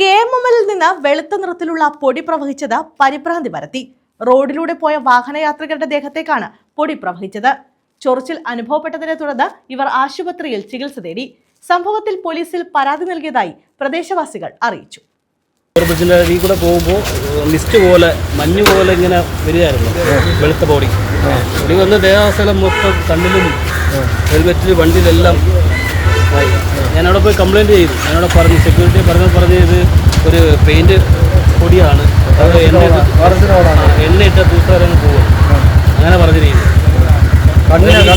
K M എമ്മിൽ നിന്ന് വെളുത്ത നിറത്തിലുള്ള പൊടി പ്രവഹിച്ചത് പരിഭ്രാന്തി പരത്തി. റോഡിലൂടെ പോയ വാഹനയാത്രികരുടെ ദേഹത്തേക്കാണ് പൊടി പ്രവഹിച്ചത്. ചൊറിച്ചിൽ അനുഭവപ്പെട്ടതിനെ തുടർന്ന് ഇവർ ആശുപത്രിയിൽ ചികിത്സ തേടി. സംഭവത്തിൽ പോലീസിൽ പരാതി നൽകിയതായി പ്രദേശവാസികൾ അറിയിച്ചു. ബ്രിഡ്ജിന്റെ അടിയിൽ കൂടെ പോകുമ്പോൾ മിസ്റ്റ് പോലെ മഞ്ഞ് പോലെ ഇങ്ങനെ വരികയായിരുന്നു. വെളുത്ത ബോഡി ബോഡി വന്ന് ദേഹാസ്ഥലം മൊത്തം കണ്ണിലും ഹെൽമെറ്റിലും വണ്ടിയിലെല്ലാം ഞാനവിടെ പോയി കംപ്ലയിന്റ് ചെയ്തു. ഞാനവിടെ പറഞ്ഞു സെക്യൂരിറ്റി പറഞ്ഞു പറഞ്ഞ് ഇത് ഒരു പെയിന്റ് പൊടിയാണ്. എണ്ണ ഇട്ട് തൂത്താരങ്ങ്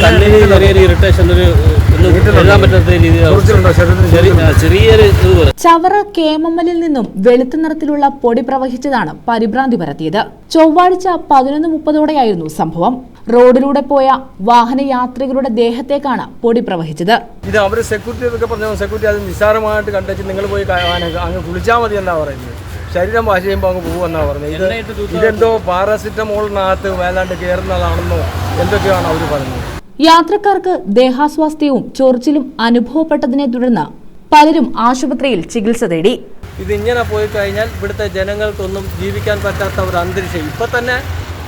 കണ്ണിന് ചെറിയൊരു ഇറിറ്റേഷൻ ഒരു ചവറ കേമമ്മലിൽ നിന്നും വെളുത്ത നിറത്തിലുള്ള പൊടി പ്രവഹിച്ചതാണ് പരിഭ്രാന്തി പരത്തിയത്. ചൊവ്വാഴ്ച പതിനൊന്ന് മുപ്പതോടെയായിരുന്നു സംഭവം. റോഡിലൂടെ പോയ വാഹന യാത്രികരുടെ ദേഹത്തേക്കാണ് പൊടി പ്രവഹിച്ചത്. ഇത് അവർ സെക്യൂരിറ്റി എന്നൊക്കെ പറഞ്ഞു സെക്യൂരിറ്റി അത് നിസ്സാരമായിട്ട് കണ്ടെച്ച് നിങ്ങൾ പോയി അങ്ങ് കുളിച്ചാൽ മതി എന്നാ പറയുന്നത്. ശരീരം വാഷ് ചെയ്യുമ്പോൾ അങ്ങ് പോകുമെന്നാ പറഞ്ഞത്. ഇത് ഇതെന്തോ പാരാസിറ്റമോളിനകത്ത് വേലാണ്ട് കയറുന്നതാണെന്നോ എന്തൊക്കെയാണ് അവർ പറഞ്ഞത് യാത്രക്കാർക്ക് ദേഹാസ്വാസ്ഥ്യവും ചൊറിച്ചിലും അനുഭവപ്പെട്ടതിനെ തുടർന്ന് പലരും ആശുപത്രിയിൽ ചികിത്സ തേടി. ഇത് ഇതിങ്ങനെ പോയി കഴിഞ്ഞാൽ ഇവിടുത്തെ ജനങ്ങൾക്കൊന്നും ജീവിക്കാൻ പറ്റാത്ത ഒരു അന്തരീക്ഷം. ഇപ്പം തന്നെ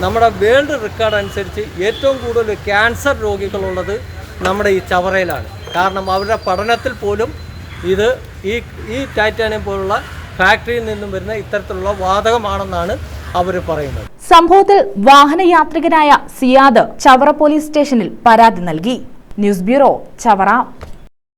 നമ്മുടെ വേൾഡ് റെക്കോർഡ് അനുസരിച്ച് ഏറ്റവും കൂടുതൽ ക്യാൻസർ രോഗികളുള്ളത് നമ്മുടെ ഈ ചവറയിലാണ്. കാരണം അവരുടെ പഠനത്തിൽ പോലും ഇത് ഈ ഈ ടൈറ്റാനിയം പോലുള്ള ഫാക്ടറിയിൽ നിന്നും വരുന്ന ഇത്തരത്തിലുള്ള വാതകമാണെന്നാണ് അവർ പറയുന്നത്. സംഭവത്തിൽ വാഹനയാത്രികനായ സിയാദ് ചവറ പോലീസ് സ്റ്റേഷനിൽ പരാതി നൽകി. News bureau Chavara.